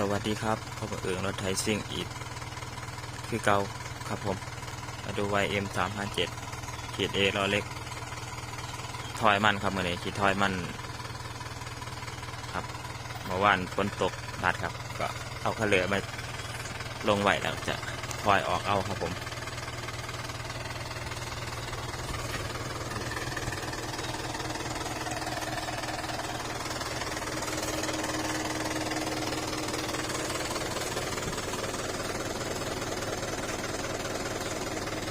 สวัสดีครับพบกับเอิงรถไทยซิ่งอีก คือเก่าครับผมมาดู YM 3 5 7ขีดเอล้อเล็ก ทอยมันครับเมื่อนี้ขีดทอยมัน ครับเมื่อวานฝนตกบาดครับ ก็เอาขะเหลือมาลงไหวแล้วจะทอยออกเอาครับผม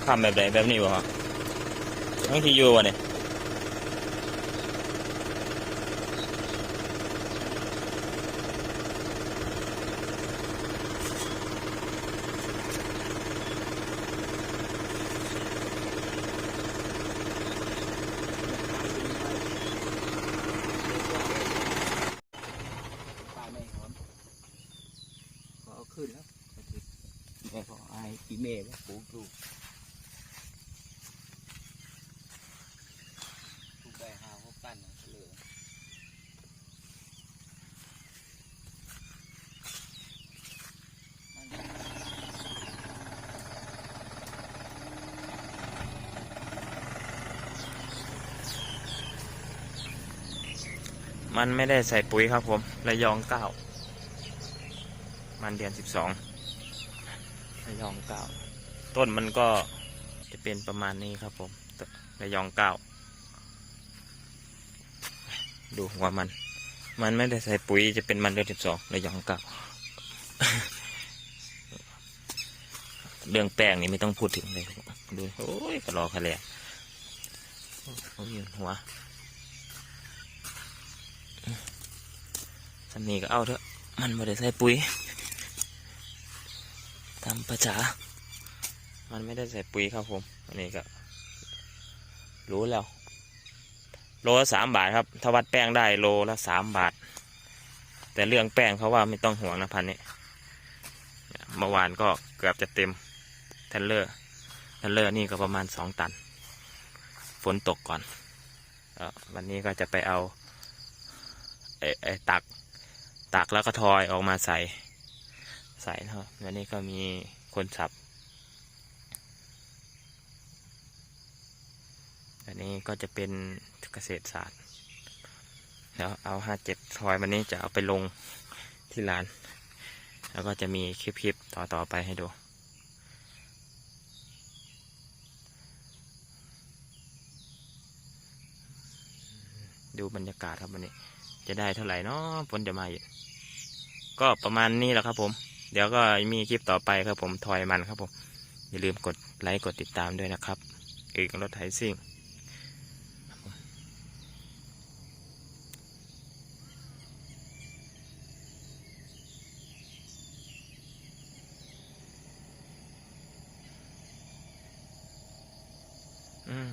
ทำแบบไหนแบบนี้วะต้องที่อยู่วะเนี่ยปลาไม่หอมขอเอาขึ้นแล้วแม่ขอไอ้อีเมย์ปูปูถูกใบหาหกตันเหลือ มันไม่ได้ใส่ปุ๋ยครับผมระยองเก้ามันเดือนสิบสองระยองเก้าต้นมันก็จะเป็นประมาณนี้ครับผมระยองเก้าดูหัวมัน มันไม่ได้ใส่ปุ๋ยจะเป็นมันเดือนสิบสองระยองเก้าเรื่องแป้งนี่ไม่ต้องพูดถึงเลยดูโอ้ยกระรอคะแลโอ้ยหัว สำนีก็เอาเถอะ มันไม่ได้ใส่ปุ๋ยตามประษามันไม่ได้ใส่ปุ๋ยครับผม อันนี้ก็ รู้แล้ว โลละสามบาทครับ ถ้าวัดแป้งได้โลละสามบาท แต่เรื่องแป้งเขาว่าไม่ต้องห่วงนะพันนี้เมื่อวานก็เกือบจะเต็มเทนเลอร์เทนเลอร์นี่ก็ประมาณสองตัน ฝนตกก่อนวันนี้ก็จะไปเอาไอ้ตัก ตักแล้วก็ทอยออกมาใส่ ใส่เนาะวันนี้ก็มีคนสับอันนี้ก็จะเป็นเกษตรศาสตร์แล้วเอาห้าเจ็ดทอยวันนี้จะเอาไปลงที่ร้าน แล้วก็จะมีคลิปๆต่อต่อๆไปให้ดูดูบรรยากาศครับวันนี้ จะได้เท่าไหร่เนาะฝนจะมาอีกก็ประมาณนี้แหละครับผม เดี๋ยวก็มีคลิปต่อไปครับผมทอยมันครับผม อย่าลืมกดไลค์กดติดตามด้วยนะครับเอกรถไถซิ่ง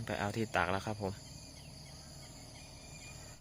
ไปเอาที่ตากแล้วครับผม